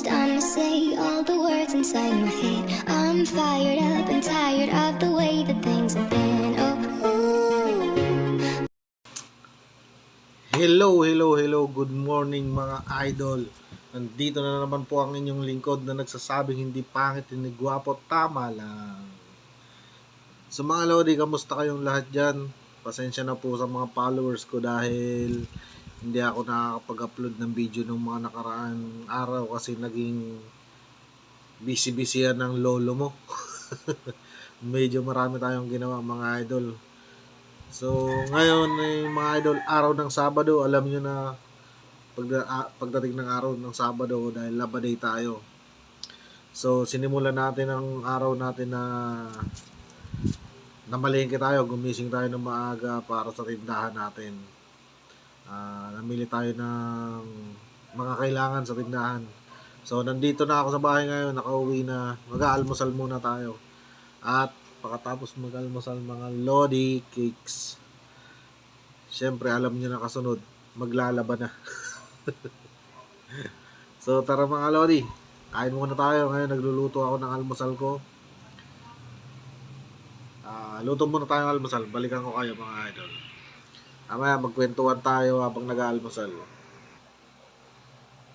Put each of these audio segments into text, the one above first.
first I'ma say all the words inside my head. I'm fired up and tired of the way that things have been. Oh. Hello, hello, hello. Good morning mga idol. Nandito na naman po ang inyong lingkod na nagsasabing hindi pangit, hindi gwapo, tama lang. So mga lodi, kamusta kayong lahat dyan? Pasensya na po sa mga followers ko dahil hindi ako nakakapag-upload ng video ng mga nakaraang araw kasi naging busy-busy yan ng lolo mo. Medyo marami tayong ginawa mga idol. So, ngayon ay mga idol, araw ng Sabado, alam nyo na pagda, ah, pagdating ng araw ng Sabado dahil Laba Day tayo. So, sinimulan natin ang araw natin na namalengke tayo, gumising tayo ng maaga para sa tindahan natin. Ah, namili tayo ng mga kailangan sa tindahan. So, nandito na ako sa bahay ngayon, nakauwi na, mag-aalmusal muna tayo. At pagkatapos mag-almusal mga Lodi Cakes. Siyempre, alam niyo na kasunod, maglalaba na. so, tara mga Lodi. Kain muna tayo. Ngayon, nagluluto ako ng almusal ko. Ah, luto muna tayo ng almusal. Balikan ko kayo mga idol. Mamaya, magkwentuhan tayo habang nag-aalmusal.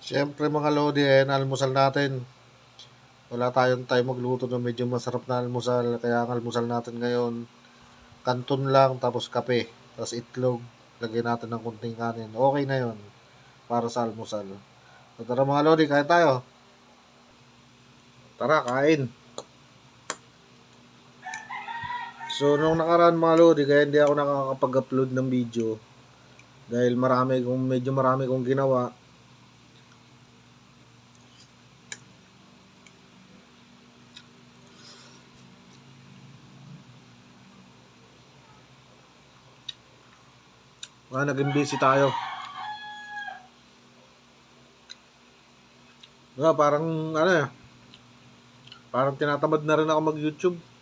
Siyempre mga Lodi, ayan almusal natin. Wala tayong time magluto ng medyo masarap na almusal kaya ang almusal natin ngayon kanton lang tapos kape tapos itlog. Lagyan natin ng kunting kanin. Okay na yon para sa almusal. So, tara mga lodi kain tayo. Tara kain so nung nakaraan mga lodi kaya hindi ako nakakapag-upload ng video dahil marami kong medyo marami kong ginawa Ah, naging busy tayo. Nga, parang ano eh. Parang tinatamad na rin ako mag-YouTube.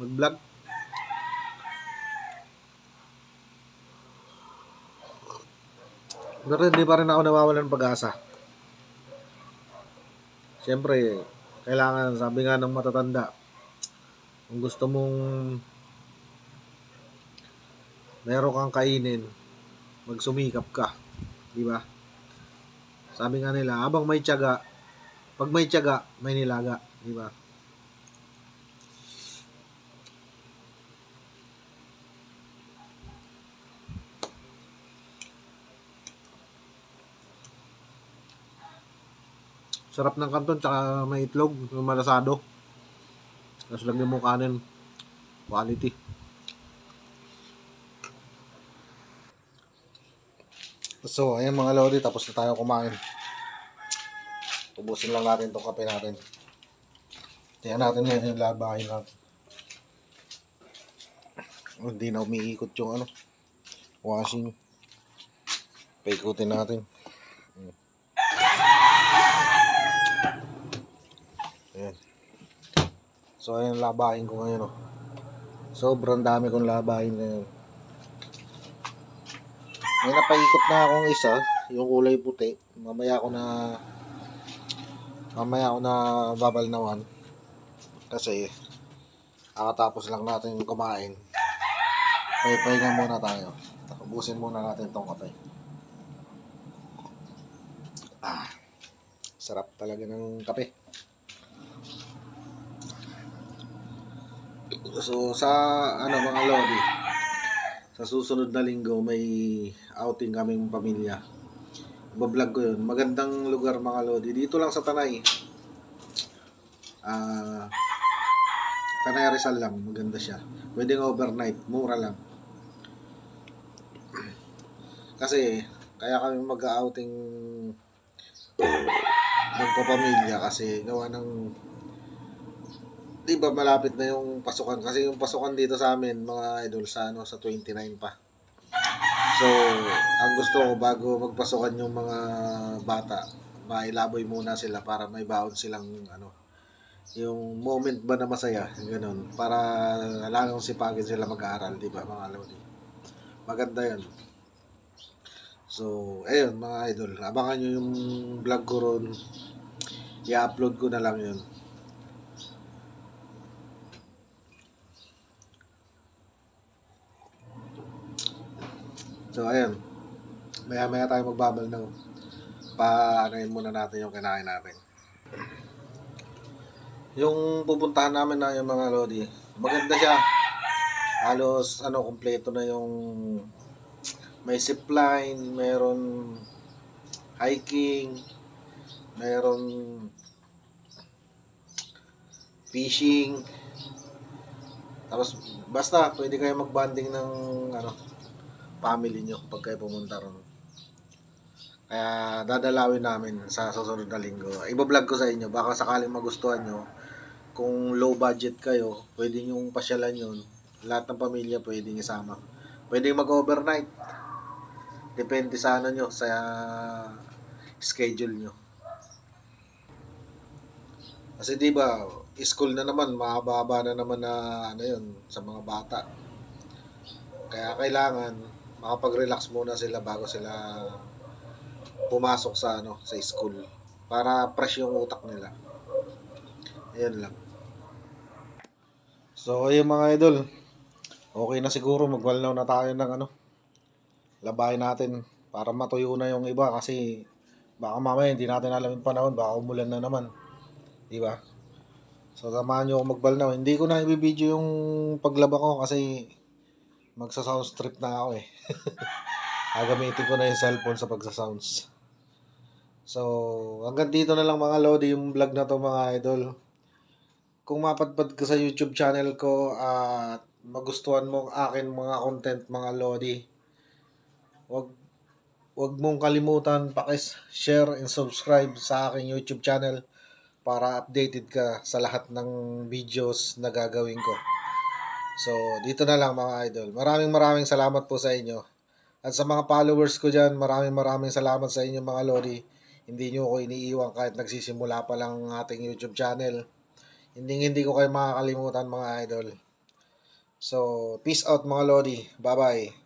Mag-vlog. Pero hindi pa rin ako nawawalan ng pag-asa. Siyempre, kailangan, sabi nga ng matatanda, kung gusto mong meron kang kainin, magsumikap ka. Di ba? Sabi nga nila, habang may tiyaga, pag may tiyaga, may nilaga. Di ba? Sarap ng kanton, tsaka may itlog, yung malasado. Tapos lagyan mo kanin. Quality. So, ayan mga lodi, tapos na tayo kumain. Ubusin lang natin itong kape natin. Tingnan natin ngayon yung labahin natin. Hindi na umiikot yung ano, washing. Paikutin natin. Hmm. Ayan. So, ayan labahin ko ngayon. Oh. Sobrang dami kong labahin ngayon. May napaikot na akong isa, yung kulay puti. Mamaya ako na mamaya ako na babalnawan. Kasi kakatapos lang natin kumain. Kaya pahinga muna tayo. Ubusin muna natin tong kape. Ah, sarap talaga ng kape. So sa ano mga lodi, sa susunod na linggo may outing kaming pamilya. Bablog ko yun. Magandang lugar mga lodi. Dito lang sa Tanay. Ah, Tanay Rizal lang. Maganda siya. Pwedeng overnight. Mura lang. Kasi, kaya kami mag-outing magpapamilya kasi gawa ng di ba malapit na yung pasukan kasi yung pasukan dito sa amin mga idol sa ano sa 29 pa. So, ang gusto ko bago magpasukan yung mga bata, mailaboy muna sila para may baon silang ano yung moment ba na masaya, ganun, para lalong sipagin sila mag-aaral, di ba mga lodi? Maganda yun. So, ayun mga idol, abangan nyo yung vlog ko ron. I-upload ko na lang yun. So, ayun. Maya-maya tayo magbabal na. Pa-anayin muna natin yung kinain natin. Yung pupuntahan namin na yung mga lodi, maganda siya. Halos, ano, kompleto na yung may zipline, meron hiking, meron fishing. Tapos, basta, pwede kayo magbanding ng, ano, family nyo pag kayo pumunta ron. Kaya dadalawin namin sa susunod na linggo. Iba-vlog ko sa inyo. Baka sakaling magustuhan nyo. Kung low budget kayo, pwede nyo pasyalan yun. Lahat ng pamilya pwedeng isama. Pwede mag-overnight. Depende sa ano nyo, sa schedule nyo. Kasi di ba, school na naman, mahaba na naman na ano yun, sa mga bata. Kaya kailangan makapag-relax muna sila bago sila pumasok sa ano sa school para fresh yung utak nila. Ayun lang. So, ayun mga idol. Okay na siguro magwalnaw na tayo ng ano. Labahin natin para matuyo na yung iba kasi baka mamaya hindi natin alam yung panahon, baka umulan na naman. Di ba? So, samahan nyo ako magbalnaw. Hindi ko na ibibideo yung paglaba ko kasi magsa-sound strip na ako eh. Gagamitin ko na yung cellphone sa pagsa-sounds. So, hanggang dito na lang mga Lodi yung vlog na to mga idol. Kung mapadpad ka sa YouTube channel ko at magustuhan mo ang akin mga content mga Lodi, wag wag mong kalimutan paki-share and subscribe sa aking YouTube channel para updated ka sa lahat ng videos na gagawin ko. So, dito na lang mga idol. Maraming maraming salamat po sa inyo. At sa mga followers ko dyan, maraming maraming salamat sa inyo mga Lodi. Hindi nyo ako iniiwan kahit nagsisimula pa lang ang ating YouTube channel. Hindi hindi ko kayo makakalimutan mga idol. So, peace out mga Lodi. Bye-bye.